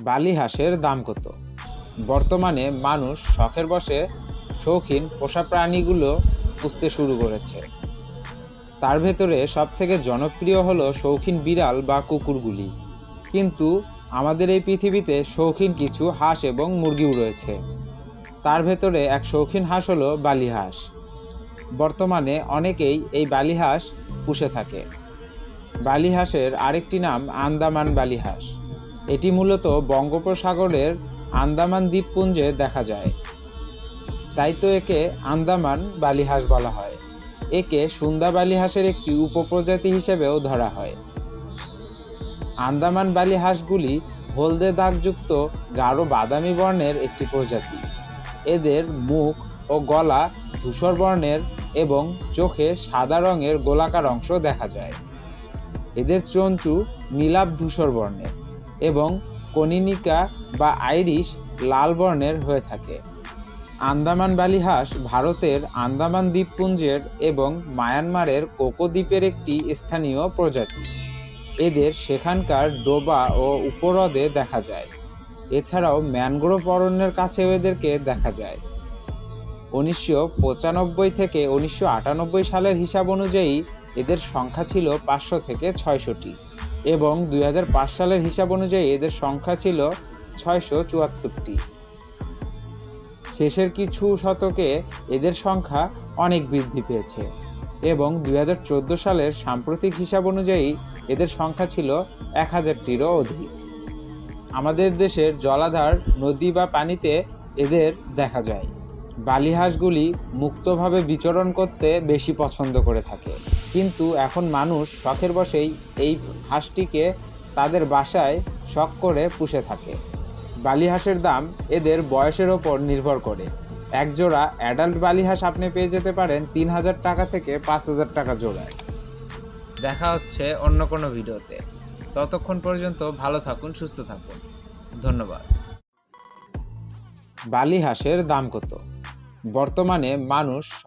বালি হাঁসের দাম কত? বর্তমানে মানুষ শখের বসে শৌখিন পোষা প্রাণীগুলো পুষতে শুরু করেছে। তার ভেতরে সবথেকে জনপ্রিয় হলো শৌখিন বিড়াল বা কুকুরগুলি। কিন্তু আমাদের এই পৃথিবীতে শৌখিন কিছু হাঁস এবং মুরগিও রয়েছে। তার ভেতরে এক শৌখিন হাঁস হলো বালি হাঁস। বর্তমানে অনেকেই এই বালি হাঁস পুষে থাকে। বালি হাঁসের আরেকটি নাম আন্দামান বালি হাঁস। এটি মূলত বঙ্গোপসাগরের আন্দামান দ্বীপপুঞ্জে দেখা যায়। তাই তো একে আন্দামান বালি হাঁস বলা হয়। একে সুন্দা বালি হাঁসের একটি উপপ্রজাতি হিসেবেও ধরা হয়। আন্দামান বালি হাঁসগুলি হলদে দাগযুক্ত গাঢ় বাদামি বর্ণের একটি প্রজাতি। এদের মুখ ও গলা ধূসর বর্ণের এবং চোখে সাদা রঙের গোলাকার অংশ দেখা যায়। এদের চঞ্চু নীলাভ ধূসর বর্ণের। এবং কনিনিকা বা আইরিশ লাল বর্ণের হয়ে থাকে। আন্দামান বালি হাঁস ভারতের আন্দামান দ্বীপপুঞ্জের এবং মায়ানমারের কোকো দ্বীপের একটি স্থানীয় প্রজাতি। এদের সেখানকার ডোবা ও উপহ্রদে দেখা যায়। এছাড়াও ম্যানগ্রোভ অরণ্যের কাছেও এদেরকে দেখা যায়। উনিশশো পঁচানব্বই থেকে উনিশশো আটানব্বই সালের হিসাব অনুযায়ী এদের সংখ্যা ছিল পাঁচশো থেকে ছয়শোটি। এবং দুই হাজার পাঁচ সালের হিসাব অনুযায়ী এদের সংখ্যা ছিল ছয়শো চুয়াত্তরটি। শেষের কিছু শতকে এদের সংখ্যা অনেক বৃদ্ধি পেয়েছে এবং দুই হাজার চোদ্দ সালের সাম্প্রতিক হিসাব অনুযায়ী এদের সংখ্যা ছিল এক হাজারটিরও অধিক। আমাদের দেশের জলাধার, নদী বা পানিতে এদের দেখা যায়। বালি হাঁসগুলি মুক্তভাবে বিচরণ করতে বেশি পছন্দ করে থাকে। কিন্তু এখন মানুষ শখের বসেই এই হাঁসটিকে তাদের বাসায় শখ করে পুষে থাকে। বালি হাঁসের দাম এদের বয়সের ওপর নির্ভর করে। এক জোড়া অ্যাডাল্ট বালি হাঁস আপনি পেয়ে যেতে পারেন তিন হাজার টাকা থেকে পাঁচ হাজার টাকা জোড়ায়। দেখা হচ্ছে অন্য কোনো ভিডিওতে। ততক্ষণ পর্যন্ত ভালো থাকুন, সুস্থ থাকুন। ধন্যবাদ। বালি হাঁসের দাম কত? বর্তমানে মানুষ